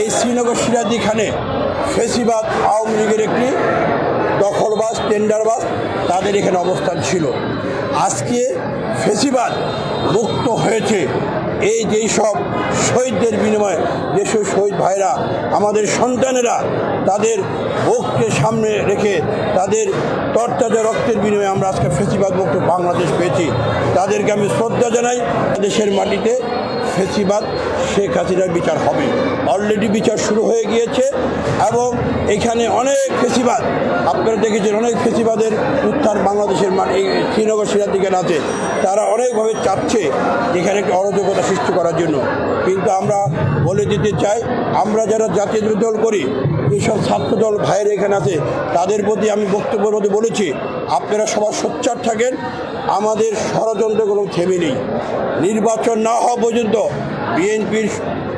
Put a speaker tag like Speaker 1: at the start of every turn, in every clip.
Speaker 1: এই শ্রীনগর সিরাজি খানে ফেসিবাদ, আওয়ামী লীগের একটি দখলবাজ, টেন্ডারবাজ তাদের এখানে অবস্থান ছিল। আজকে ফেসিবাদ মুক্ত হয়েছে। এই যেই সব শহীদদের বিনিময়ে যেসব শহীদ ভাইরা, আমাদের সন্তানেরা তাদের বুককে সামনে রেখে তাদের তরতাজা রক্তের বিনিময়ে আমরা আজকে ফেসিবাদ মুক্ত বাংলাদেশ পেয়েছি। তাদেরকে আমি শ্রদ্ধা জানাই। দেশের মাটিতে ফেসিবাদ সে হাসিনার বিচার হবে। অলরেডি বিচার শুরু হয়ে গিয়েছে এবং এখানে অনেক ফেসিবাদ। আপনারা দেখেছেন অনেক ফেসিবাদের উত্থান বাংলাদেশের এই শ্রীনগর সিরাদিখান আছে তারা অনেকভাবে চাচ্ছে এখানে একটা অরাজকতা সৃষ্টি করার জন্য। কিন্তু আমরা বলে দিতে চাই, আমরা যারা জাতীয় দল করি যেসব ছাত্রদল ভাইয়ের এখানে আছে, তাদের প্রতি আমি বক্তব্যের মধ্যে বলেছি, আপনারা সবার সোচ্চার থাকেন, আমাদের ষড়যন্ত্র কোনো থেমে নেই। নির্বাচন না হওয়া পর্যন্ত বিএনপির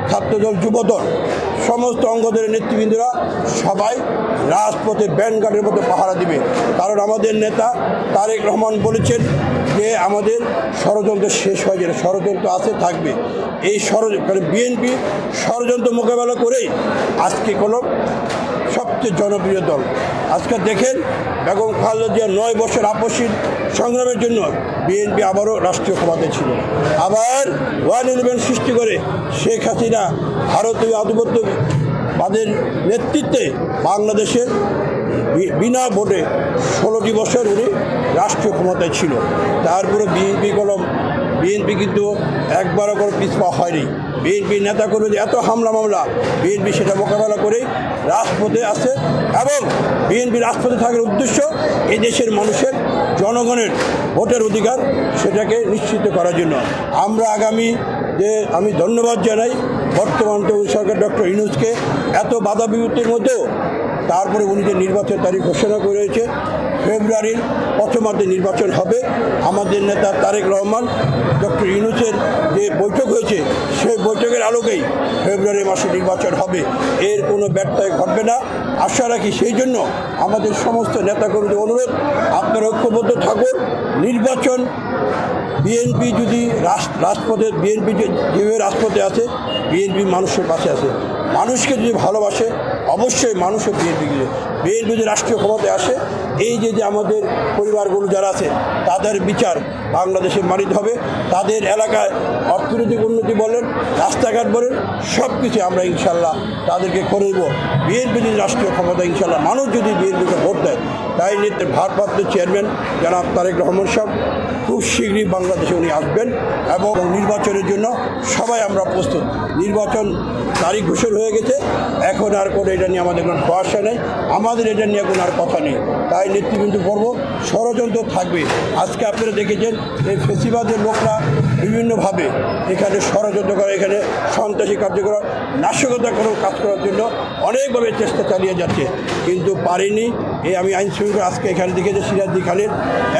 Speaker 1: ছাত্রদল যুবদল, সমস্ত অঙ্গদের নেতৃবৃন্দরা সবাই রাজপথে ব্যান্ডগার্ডের মতো পাহারা দিবে। কারণ আমাদের নেতা তারেক রহমান বলেছেন যে আমাদের ষড়যন্ত্র শেষ হয়ে যাবে, ষড়যন্ত্র আছে, থাকবে। এই ষড়যন্ত্র বিএনপি ষড়যন্ত্র মোকাবেলা করেই আজকে কোনো সবচেয়ে জনপ্রিয় দল। আজকে দেখেন বেগম খালেদা নয় বছর আপসীর সংগ্রামের জন্য বিএনপি আবারও রাষ্ট্রীয় ক্ষমতায় ছিল। আবার ওয়ান ইলেভেন সৃষ্টি করে শেখ হাসিনা ভারতীয় আধিপত্যবাদের নেতৃত্বে বাংলাদেশের বিনা ভোটে ষোলোটি বছর উনি রাষ্ট্রীয় ক্ষমতায় ছিল। তারপরে বিএনপি কলম, বিএনপি কিন্তু একবারও কোনো পিছপা হয়নি। বিএনপি নেতা কর্মীদের এত হামলা মামলা, বিএনপি সেটা মোকাবেলা করে রাজপথে আছে এবং বিএনপি রাজপথে থাকার উদ্দেশ্য এই দেশের মানুষের জনগণের ভোটের অধিকার সেটাকে নিশ্চিত করার জন্য। আমরা আগামী যে আমি ধন্যবাদ জানাই বর্তমান সরকার ডক্টর ইনুজকে এত বাধা বিপত্তির মধ্যেও তারপরে উনি যে নির্বাচন তারিখ ঘোষণা করেছে ফেব্রুয়ারির প্রথমার্ধে নির্বাচন হবে। আমাদের নেতা তারেক রহমান, ডক্টর ইউনুসের যে বৈঠক হয়েছে, সেই বৈঠকের আলোকেই ফেব্রুয়ারি মাসে নির্বাচন হবে। এর কোনো ব্যর্থয় ঘটবে না। আশা রাখি সেই জন্য আমাদের সমস্ত নেতাকর্মীদের অনুরোধ, আপনারা ঐক্যবদ্ধ থাকুন। নির্বাচন, বিএনপি যদি রাজপথে, বিএনপি যেভাবে রাজপথে আছে, বিএনপি মানুষের পাশে আছে। মানুষকে যদি ভালোবাসে, অবশ্যই মানুষও বিএনপি বিএনপি যদি রাষ্ট্রীয় ক্ষমতায় আসে। এই যে যে আমাদের পরিবারগুলো যারা আছে, তাদের বিচার বাংলাদেশে মানিত হবে। তাদের এলাকায় অর্থনৈতিক উন্নতি বলেন, রাস্তাঘাট বলেন সব কিছু আমরা ইনশাল্লাহ তাদেরকে করে দেবো। বিএনপি যদি রাষ্ট্রীয় ক্ষমতা ইনশাল্লাহ। মানুষ যদি বিএনপিকে ভোট দেয়, তাই নেতৃত্বে ভারপ্রাপ্ত চেয়ারম্যান জনাব তারেক রহমান সাহেব খুব শীঘ্রই বাংলাদেশে উনি আসবেন এবং নির্বাচনের জন্য সবাই আমরা প্রস্তুত। নির্বাচন তারিখ ঘোষণা হয়ে গেছে। এখন আর কোনো এটা নিয়ে আমাদের কোনো ভরসা নেই। আমাদের এটা নিয়ে কোনো আর কথা নেই। তাই নেতৃবৃন্দ পর্ব ষড়যন্ত্র থাকবে। আজকে আপনারা দেখেছেন এই ফেসিবাদের লোকরা বিভিন্নভাবে এখানে ষড়যন্ত্র করা, এখানে সন্ত্রাসী কার্যকলাপ নাশকতা কোনো কাজ করার জন্য অনেকভাবে চেষ্টা চালিয়ে যাচ্ছে। কিন্তু পারেনি এই আমি আইন শৃঙ্খলা আজকে এখানে দেখেছি সিরাজদি খানের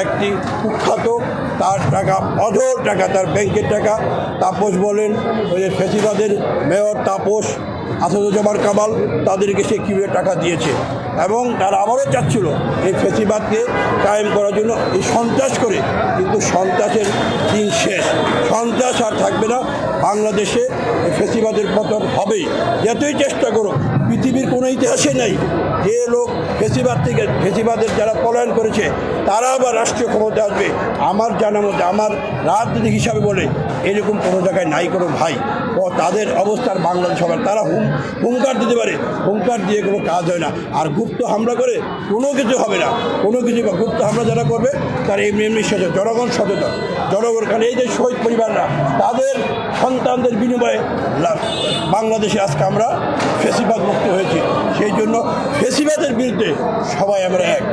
Speaker 1: একটি কুখ্যাত, তার টাকা, অঢল টাকা, তার ব্যাংকের টাকা। তাপস বলেন, ওই যে ফেসিবাদের মেয়র তাপস, আসাদুজ্জামান কামাল, তাদেরকে সে কীভাবে টাকা দিয়েছে? এবং তারা আবারও চাচ্ছিল এই ফেসিবাদকে কায়েম করার জন্য এই সন্ত্রাস করে। কিন্তু সন্ত্রাসের দিন শেষ। সন্ত্রাস আর থাকবে না। বাংলাদেশে ফেসিবাদের পতন হবেই। যতই চেষ্টা করুক, পৃথিবীর কোনো ইতিহাসে নেই যে লোক ফেসিবাদ থেকে ফেসিবাদের যারা পলায়ন করেছে, তারা আবার রাষ্ট্রীয় ক্ষমতা আসবে। আমার জানা মধ্যে, আমার রাজনীতিক হিসাবে বলে, এরকম কোনো জায়গায় নাই কোনো ভাই। ও তাদের অবস্থার বাংলাদেশ হবে তারা হুম, হুঙ্কার দিতে পারে। হুঙ্কার দিয়ে কোনো কাজ হয় না। আর গুপ্ত হামলা করে কোনো কিছু হবে না। কোনো কিছু বা গুপ্ত হামলা যারা করবে, তারা এমনি এমনি সচেতন। জনগণ সচেতন। জনগণ কারণ এই যে শহীদ পরিবাররা, তাদের সন্তানদের বিনিময়ে বাংলাদেশে আজকে আমরা ফেসিবাদ মুক্ত হয়েছি। সেই জন্য ফেসিবাদের বিরুদ্ধে সবাই আমরা এক।